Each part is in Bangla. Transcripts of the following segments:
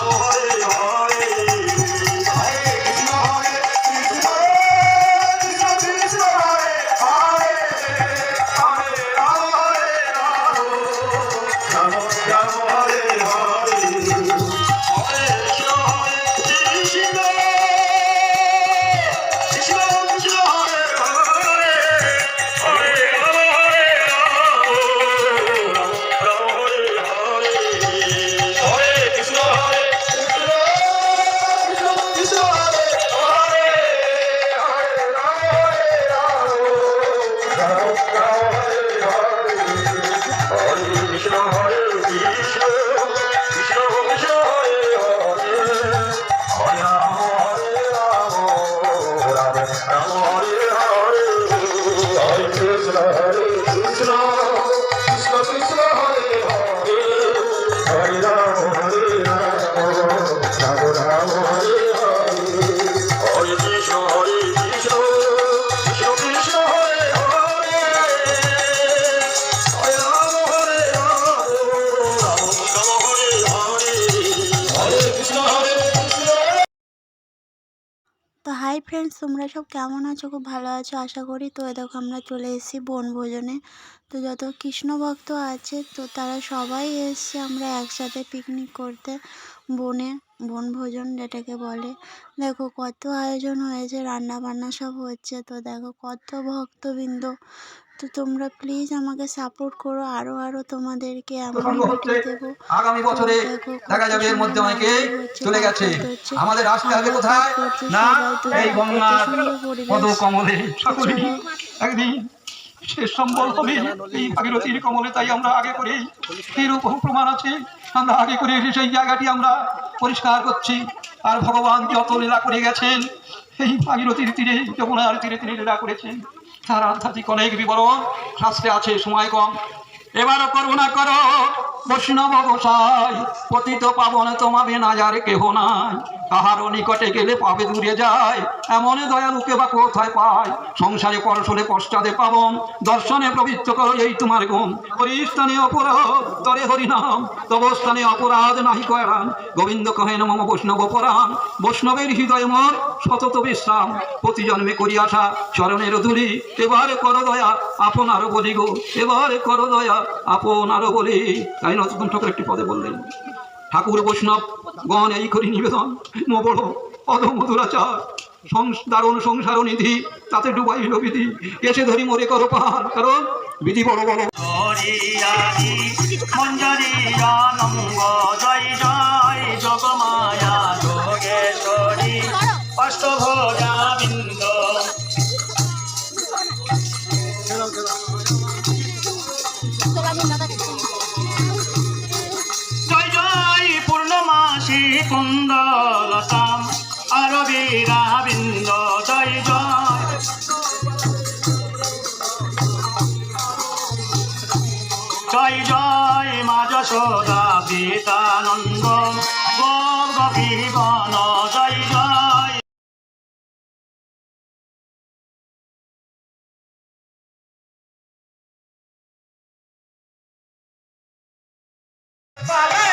তো হাই ফ্রেন্ডস তোমরা সব কেমন আছো? খুব ভালো আছো, আশা করি। তো দেখো, আমরা চলে এসেছি বনভোজনে তো যত কৃষ্ণ ভক্ত আছে, তো তারা সবাই এসছে আমরা একসাথে পিকনিক করতে। বনে বনভোজন যেটাকে বলে। দেখো, কত আয়োজন হয়েছে রান্না বান্না সব হচ্ছে। তো দেখো, কত ভক্তবৃন্দ। তো তোমরা প্লিজ আমাকে সাপোর্ট করো আরও আরও তোমাদেরকে ভিডিও দেবো। আগামী বছরে দেখো যাবে এর মধ্যে অনেকে চলে গেছে। আমাদের আসতে হবে কোথায়? না এই গঙ্গার পদ কমলে সকলেই একদিন শেষ সম্বল হবে এই ভাগীরথীর কমলে তাই আমরা আগে করে এর বহু প্রমাণ আছে। আমরা আগে করে সেই জায়গাটি আমরা পরিষ্কার করছি। আর ভগবান যত লীলা করে গেছেন এই ভাগীরথীর তীরে যমুনার তীরে তিনি লীলা করেছেন। তার আধ্যাত্মিক অনেক বিবরণ শাস্ত্রে আছে সময় কম। এবারও করুণা করো বৈষ্ণব গোসাই পতিত পাবন তোমাবে না যার কেহ নাই। কাহারও নিকটে গেলে পাবে দূরে যায়, এমন দয়ালুকে বা কোথায় পায়? সংসারে পরশলে পশ্চাদে পাবন, দর্শনে প্রবৃত্ত করো এই তোমার গুণ। হরিস্থানে অপরাধ, তরে হরিনাম তব স্থানে অপরাধ নাহি করান গোবিন্দ কহেন, মম বৈষ্ণব পরাণ। বৈষ্ণবের হৃদয় মর, সতত বিশ্রাম। প্রতি জন্মে করি আসা চরণের ধুলি। এবারে করো দয়া আপনার বলি গো, এবারে করো দয়া আপনার বলি। তাই নতুন ঠাকুর একটি পদে বললেন, ঠাকুর বৈষ্ণব, গণ এই করি নিবেদন, মো বড় অধমধুরাচার সংস- দারুণ সংসার নিধি, তাতে ডুবাইল বিধি কেসে ধরি মরে করো পাহাড়, কারণ বিধি বড় বড় জয় জয় যোগমায়া যোগেশ্বরী অষ্টভোজা আরবীরা বিন্দ জয় জয় জয় জয় মা যশোদা পিতানন্দ গোপীবন জয় জয় মানুষ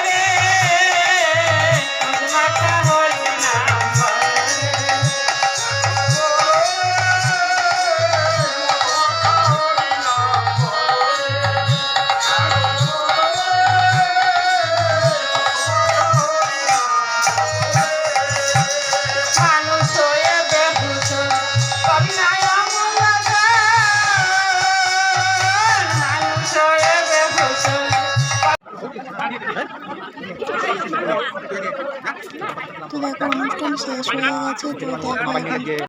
তো দেখো অনুষ্ঠান শেষ হয়ে গেছে তো দেখো